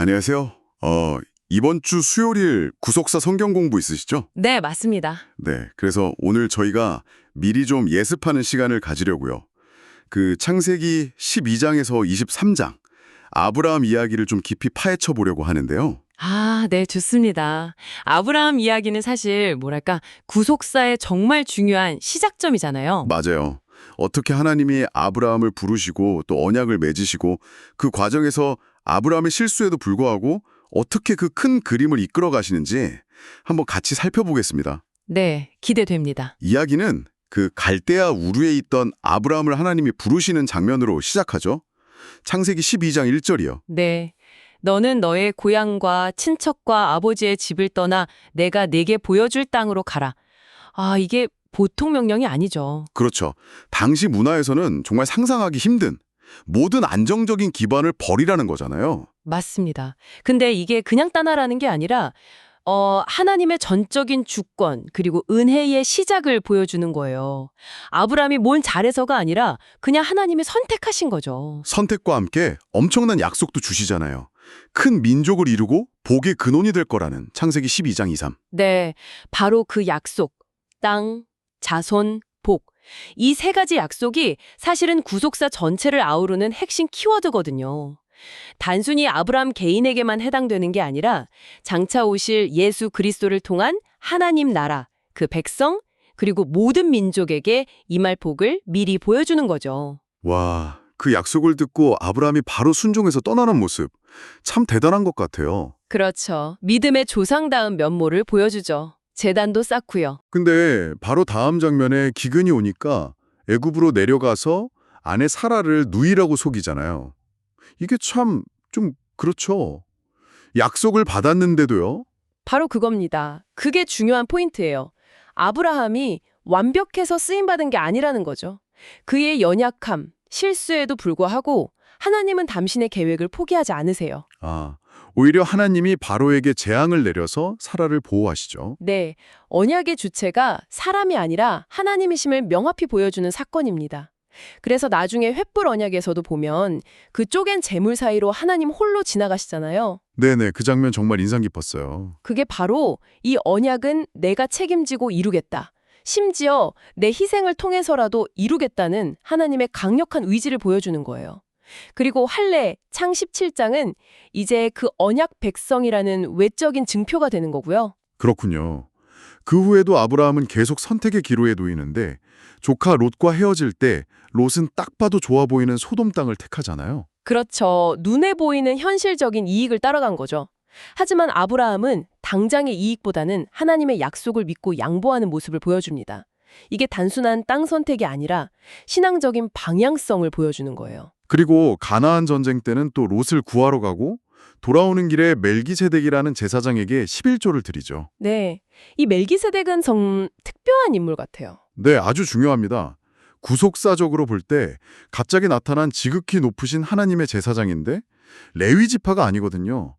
안녕하세요. 어, 이번 주 수요일 구속사 성경 공부 있으시죠? 네, 맞습니다. 네. 그래서 오늘 저희가 미리 좀 예습하는 시간을 가지려고요. 그 창세기 12장에서 23장 아브라함 이야기를 좀 깊이 파헤쳐 보려고 하는데요. 아, 네, 좋습니다. 아브라함 이야기는 사실 뭐랄까 구속사의 정말 중요한 시작점이잖아요. 맞아요. 어떻게 하나님이 아브라함을 부르시고 또 언약을 맺으시고 그 과정에서 아브라함의 실수에도 불구하고 어떻게 그 큰 그림을 이끌어 가시는지 한번 같이 살펴보겠습니다. 네, 기대됩니다. 이야기는 그 갈대아 우르에 있던 아브라함을 하나님이 부르시는 장면으로 시작하죠. 창세기 12장 1절이요. 네. 너는 너의 고향과 친척과 아버지의 집을 떠나 내가 내게 보여줄 땅으로 가라. 아, 이게 보통 명령이 아니죠. 그렇죠. 당시 문화에서는 정말 상상하기 힘든 모든 안정적인 기반을 버리라는 거잖아요. 맞습니다. 근데 이게 그냥 떠나라는 게 아니라 어, 하나님의 전적인 주권 그리고 은혜의 시작을 보여주는 거예요. 아브라함이 뭘 잘해서가 아니라 그냥 하나님이 선택하신 거죠. 선택과 함께 엄청난 약속도 주시잖아요. 큰 민족을 이루고 복의 근원이 될 거라는 창세기 12장 2, 3. 네, 바로 그 약속, 땅, 자손, 복. 이 세 가지 약속이 사실은 구속사 전체를 아우르는 핵심 키워드거든요. 단순히 아브라함 개인에게만 해당되는 게 아니라 장차 오실 예수 그리스도를 통한 하나님 나라, 그 백성, 그리고 모든 민족에게 임할 복을 미리 보여주는 거죠. 와, 그 약속을 듣고 아브라함이 바로 순종해서 떠나는 모습 참 대단한 것 같아요. 그렇죠. 믿음의 조상다운 면모를 보여주죠. 재단도 쌓고요. 근데 바로 다음 장면에 기근이 오니까 애굽으로 내려가서 아내 사라를 누이라고 속이잖아요. 이게 참 좀 그렇죠. 약속을 받았는데도요. 바로 그겁니다. 그게 중요한 포인트예요. 아브라함이 완벽해서 쓰임받은 게 아니라는 거죠. 그의 연약함, 실수에도 불구하고 하나님은 당신의 계획을 포기하지 않으세요. 아, 오히려 하나님이 바로에게 재앙을 내려서 사라를 보호하시죠. 네, 언약의 주체가 사람이 아니라 하나님이심을 명확히 보여주는 사건입니다. 그래서 나중에 횃불 언약에서도 보면 그 쪼갠 재물 사이로 하나님 홀로 지나가시잖아요. 네네, 그 장면 정말 인상 깊었어요. 그게 바로 이 언약은 내가 책임지고 이루겠다. 심지어 내 희생을 통해서라도 이루겠다는 하나님의 강력한 의지를 보여주는 거예요. 그리고 할례 창 17장은 이제 그 언약 백성이라는 외적인 증표가 되는 거고요. 그렇군요. 그 후에도 아브라함은 계속 선택의 기로에 놓이는데 조카 롯과 헤어질 때 롯은 딱 봐도 좋아 보이는 소돔 땅을 택하잖아요. 그렇죠. 눈에 보이는 현실적인 이익을 따라간 거죠. 하지만 아브라함은 당장의 이익보다는 하나님의 약속을 믿고 양보하는 모습을 보여줍니다. 이게 단순한 땅 선택이 아니라 신앙적인 방향성을 보여주는 거예요. 그리고 가나안 전쟁 때는 또 롯을 구하러 가고 돌아오는 길에 멜기세덱이라는 제사장에게 11조를 드리죠. 네. 이 멜기세덱은 정 특별한 인물 같아요. 네, 아주 중요합니다. 구속사적으로 볼 때 갑자기 나타난 지극히 높으신 하나님의 제사장인데 레위 지파가 아니거든요.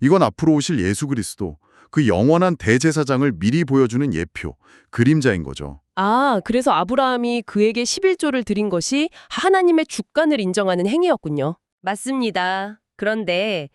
이건 앞으로 오실 예수 그리스도, 그 영원한 대제사장을 미리 보여주는 예표, 그림자인 거죠. 아, 그래서 아브라함이 그에게 11조를 드린 것이 하나님의 주권을 인정하는 행위였군요. 맞습니다. 그런데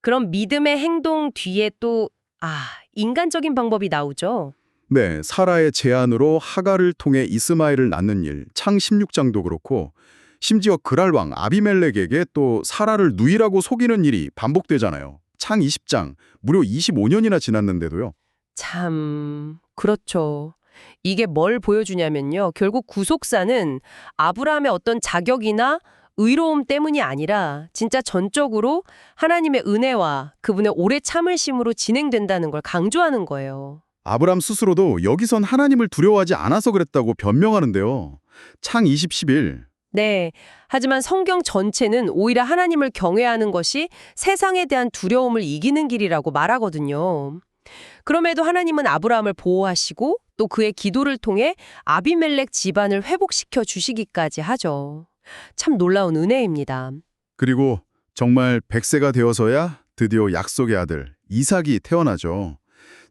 그런 믿음의 행동 뒤에 또 아, 인간적인 방법이 나오죠. 네, 사라의 제안으로 하가를 통해 이스마엘을 낳는 일, 창 16장도 그렇고 심지어 그랄 왕 아비멜렉에게 또 사라를 누이라고 속이는 일이 반복되잖아요. 창 20장, 무려 25년이나 지났는데도요. 참, 그렇죠. 이게 뭘 보여주냐면요. 결국 구속사는 아브라함의 어떤 자격이나 의로움 때문이 아니라 진짜 전적으로 하나님의 은혜와 그분의 오래 참을심으로 진행된다는 걸 강조하는 거예요. 아브람 스스로도 여기선 하나님을 두려워하지 않아서 그랬다고 변명하는데요. 창 20, 11. 네. 하지만 성경 전체는 오히려 하나님을 경외하는 것이 세상에 대한 두려움을 이기는 길이라고 말하거든요. 그럼에도 하나님은 아브라함을 보호하시고 또 그의 기도를 통해 아비멜렉 집안을 회복시켜 주시기까지 하죠. 참 놀라운 은혜입니다. 그리고 정말 100세가 되어서야 드디어 약속의 아들 이삭이 태어나죠.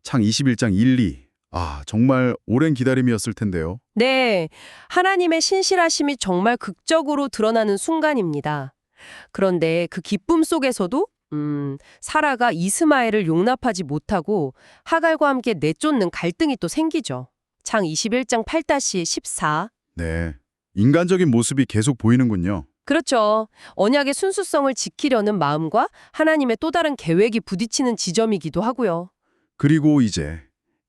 창 21장 1, 2. 아, 정말 오랜 기다림이었을 텐데요. 네, 하나님의 신실하심이 정말 극적으로 드러나는 순간입니다. 그런데 그 기쁨 속에서도 음, 사라가 이스마엘을 용납하지 못하고 하갈과 함께 내쫓는 갈등이 또 생기죠. 창 21장 8-14. 네. 인간적인 모습이 계속 보이는군요. 그렇죠. 언약의 순수성을 지키려는 마음과 하나님의 또 다른 계획이 부딪히는 지점이기도 하고요. 그리고 이제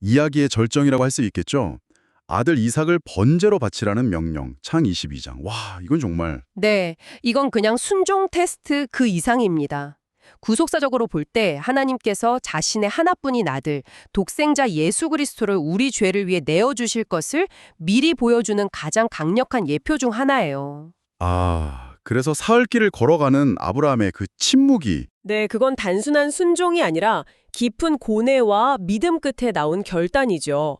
이야기의 절정이라고 할 수 있겠죠. 아들 이삭을 번제로 바치라는 명령, 창 22장. 와, 이건 정말 네, 이건 그냥 순종 테스트 그 이상입니다. 구속사적으로 볼 때 하나님께서 자신의 하나뿐인 아들, 독생자 예수 그리스도를 우리 죄를 위해 내어주실 것을 미리 보여주는 가장 강력한 예표 중 하나예요. 아, 그래서 사흘길을 걸어가는 아브라함의 그 침묵이 네, 그건 단순한 순종이 아니라 깊은 고뇌와 믿음 끝에 나온 결단이죠.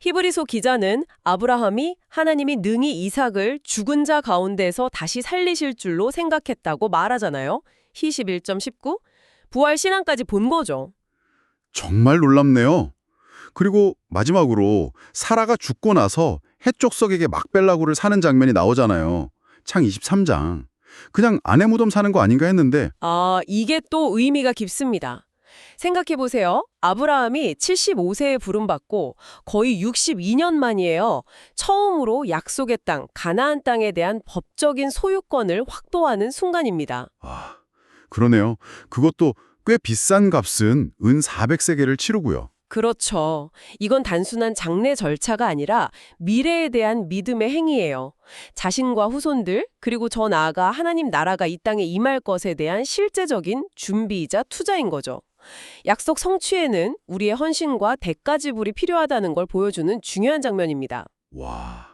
히브리서 기자는 아브라함이 하나님이 능히 이삭을 죽은 자 가운데서 다시 살리실 줄로 생각했다고 말하잖아요. 히 11.19 부활 신앙까지 본 거죠. 정말 놀랍네요. 그리고 마지막으로 사라가 죽고 나서 해쪽석에게 막벨라구를 사는 장면이 나오잖아요. 창 23장. 그냥 아내 무덤 사는 거 아닌가 했는데 아, 이게 또 의미가 깊습니다. 생각해 보세요. 아브라함이 75세에 부름받고 거의 62년 만이에요. 처음으로 약속의 땅, 가나안 땅에 대한 법적인 소유권을 확보하는 순간입니다. 아, 그러네요. 그것도 꽤 비싼 값은 은 400세계를 치르고요. 그렇죠. 이건 단순한 장례 절차가 아니라 미래에 대한 믿음의 행위예요. 자신과 후손들, 그리고 저 나아가 하나님 나라가 이 땅에 임할 것에 대한 실제적인 준비이자 투자인 거죠. 약속 성취에는 우리의 헌신과 대가 지불이 필요하다는 걸 보여주는 중요한 장면입니다. 와.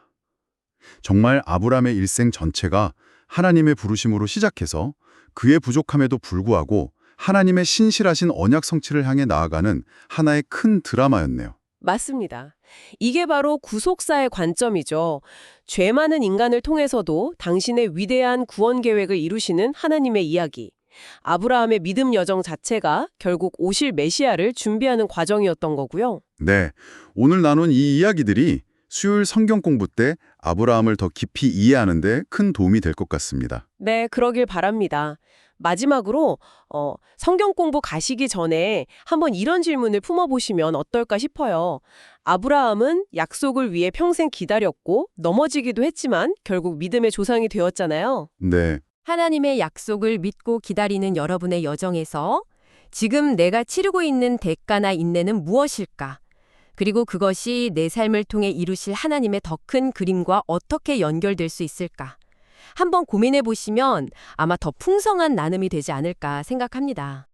정말 아브라함의 일생 전체가 하나님의 부르심으로 시작해서 그의 부족함에도 불구하고 하나님의 신실하신 언약 성취를 향해 나아가는 하나의 큰 드라마였네요. 맞습니다. 이게 바로 구속사의 관점이죠. 죄 많은 인간을 통해서도 당신의 위대한 구원 계획을 이루시는 하나님의 이야기. 아브라함의 믿음 여정 자체가 결국 오실 메시아를 준비하는 과정이었던 거고요. 네, 오늘 나눈 이 이야기들이 수요일 성경 공부 때 아브라함을 더 깊이 이해하는 데 큰 도움이 될 것 같습니다. 네, 그러길 바랍니다. 마지막으로 어, 성경 공부 가시기 전에 한번 이런 질문을 품어보시면 어떨까 싶어요. 아브라함은 약속을 위해 평생 기다렸고 넘어지기도 했지만 결국 믿음의 조상이 되었잖아요. 네, 하나님의 약속을 믿고 기다리는 여러분의 여정에서 지금 내가 치르고 있는 대가나 인내는 무엇일까? 그리고 그것이 내 삶을 통해 이루실 하나님의 더 큰 그림과 어떻게 연결될 수 있을까? 한번 고민해 보시면 아마 더 풍성한 나눔이 되지 않을까 생각합니다.